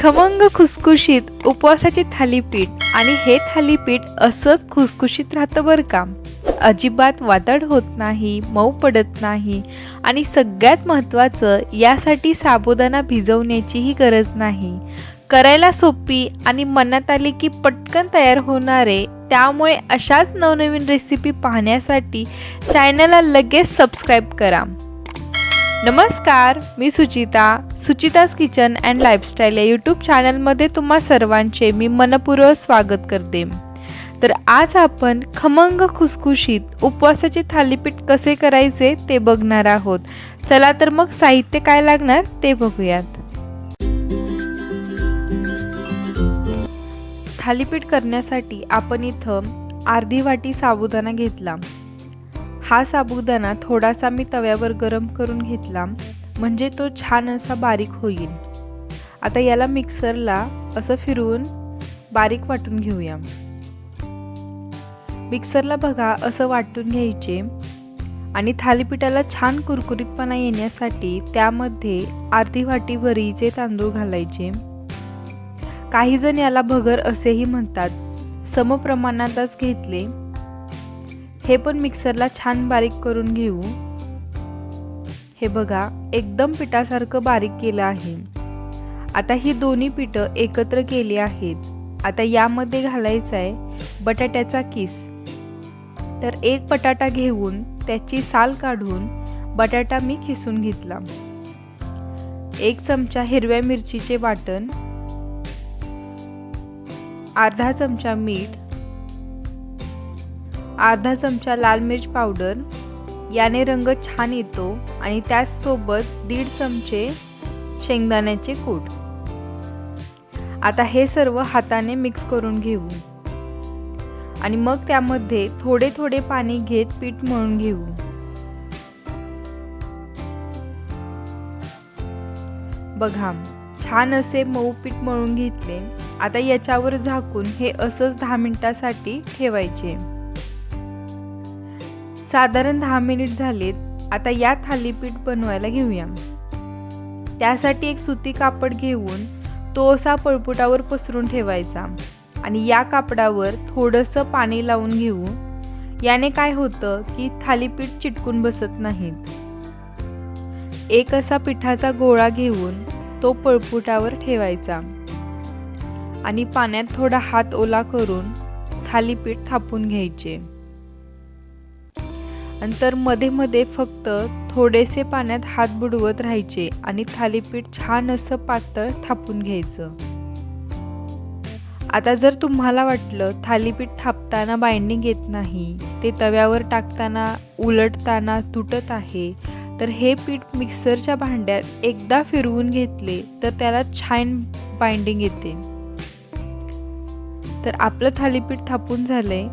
खमंग खुसखुशीत उपवासाचे थालीपीठ आणि हे थालीपीठ असंच खुसखुशीत राहतं बरं का. अजिबात वादळ होत नाही मऊ पडत नाही आणि सगळ्यात महत्त्वाचं यासाठी साबुदाणा भिजवण्याचीही गरज नाही. करायला सोपी आणि मनात आली की पटकन तयार होणारे त्यामुळे अशाच नवनवीन रेसिपी पाहण्यासाठी चॅनलला लगेच सबस्क्राईब करा. नमस्कार मी Suchita Suchita's kitchen and lifestyle या यूट्यूब चॅनलमध्ये तुम्हा सर्वांचे मी मनपूर्वक स्वागत करते. तर आज आपण खमंग खुसखुशीत उपवासाचे थालीपीठ कसे करायचे ते बघणार आहोत. चला तर मग साहित्य काय लागणार ते बघूयात. थालीपीठ करण्यासाठी आपण इथं अर्धी वाटी साबुदाणा घेतला. हा साबुदाणा थोडासा मी तव्यावर गरम करून घेतला म्हणजे तो छान असा बारीक होईल. आता याला मिक्सरला असं फिरवून बारीक वाटून घेऊया. मिक्सरला बघा असं वाटून घ्यायचे. आणि थालीपीठाला छान कुरकुरीतपणा येण्यासाठी त्यामध्ये अर्धी वाटी वरीचे तांदूळ घालायचे. काही जण याला भगर असेही म्हणतात. समप्रमाणातच घेतले. हे पण मिक्सरला छान बारीक करून घेऊ. हे बघा एकदम पिठासारखं बारीक केलं आहे. आता ही दोन्ही पिठं एकत्र केली आहेत. आता यामध्ये घालायचं आहे बटाट्याचा किस. तर एक बटाटा घेऊन त्याची साल काढून बटाटा मी खिसून घेतला. एक चमचा हिरव्या मिरचीचे वाटण. अर्धा चमचा मीठ. अर्धा चमचा लाल मिरच पावडर याने रंग छान येतो आणि त्याचसोबत दीड चमचे शेंगदाण्याचे कूट. आता हे सर्व हाताने मिक्स करून घेऊ. आणि मग त्यामध्ये थोडे थोडे पाणी घेत पीठ मळून घेऊ. बघा छान असे मऊ पीठ मळून घेतले. आता याच्यावर झाकून हे असंच दहा मिनिटासाठी ठेवायचे. साधारण दहा मिनिट झालेत आता या थालीपीठ बनवायला घेऊया. त्यासाठी एक सुती कापड घेऊन तो असा पळपुटावर पसरून ठेवायचा आणि या कापडावर थोडंसं पाणी लावून घेऊ. याने काय होतं की थालीपीठ चिटकून बसत नाहीत एक असा पिठाचा गोळा घेऊन तो पळपुटावर ठेवायचा आणि पाण्यात थोडा हात ओला करून थालीपीठ थापून घ्यायचे. नंतर मध्ये मध्ये फक्त थोडेसे पाण्यात हात बुडवत राहायचे आणि थालीपीठ छान असं पातळ थापून घ्यायचं. आता जर तुम्हाला वाटलं थालीपीठ थापताना बाइंडिंग येत नाही ते तव्यावर टाकताना उलटताना तुटत आहे तर हे पीठ मिक्सरच्या भांड्यात एकदा फिरवून घेतले तर त्याला छान बाइंडिंग येते. तर आपलं थालीपीठ थापून झालंय.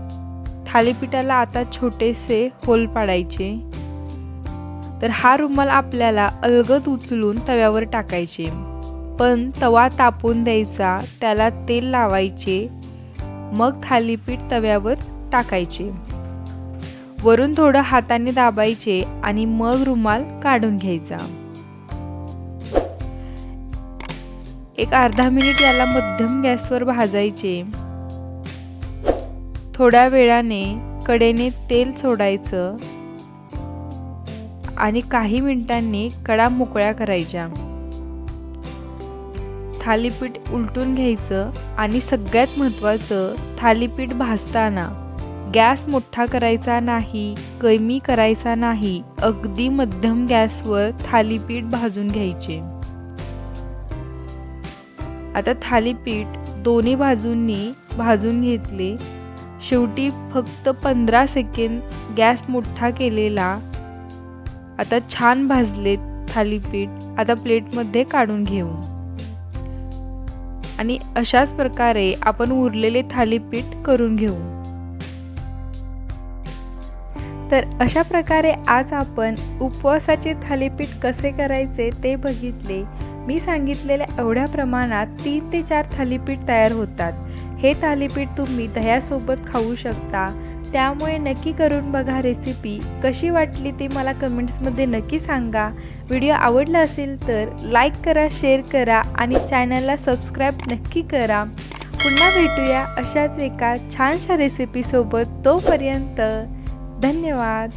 थालीपीठाला आता छोटेसे होल पाडायचे. तर हा रुमाल आपल्याला अलगद उचलून तव्यावर टाकायचे. पण तवा तापून द्यायचा त्याला तेल लावायचे मग थालीपीठ तव्यावर टाकायचे. वरून थोडं हाताने दाबायचे आणि मग रुमाल काढून घ्यायचा. एक अर्धा मिनिट याला मध्यम गॅसवर भाजायचे. थोड्या वेळाने कडेने तेल सोडायचं आणि काही मिनिटांनी कडा मोकळ्या करायच्या. थालीपीठ उलटून घ्यायचं आणि सगळ्यात महत्त्वाचं थालीपीठ भाजताना गॅस मोठा करायचा नाही कमी करायचा नाही अगदी मध्यम गॅसवर थालीपीठ भाजून घ्यायचे. आता थालीपीठ दोन्ही बाजूंनी भाजून घेतले शेवटी फक्त पंधरा सेकंद गॅस मोठा केलेला. आता छान भाजलेत थालीपीठ. आता प्लेटमध्ये काढून घेऊ. आणि अशाच प्रकारे आपण उरलेले थालीपीठ करून घेऊ. तर अशा प्रकारे आज आपण उपवासाचे थालीपीठ कसे करायचे ते बघितले. मी सांगितलेल्या एवढ्या प्रमाणात तीन ते चार थालीपीठ तयार होतात. हे थालीपीठ तुम्ही दह्यासोबत खाऊ शकता. त्यामुळे नक्की करून बघा रेसिपी कशी वाटली ते मला कमेंट्समध्ये नक्की सांगा. व्हिडिओ आवडला असेल तर लाईक करा शेअर करा आणि चॅनलला सबस्क्राईब नक्की करा. पुन्हा भेटूया अशाच एका छानशा रेसिपीसोबत तोपर्यंत धन्यवाद.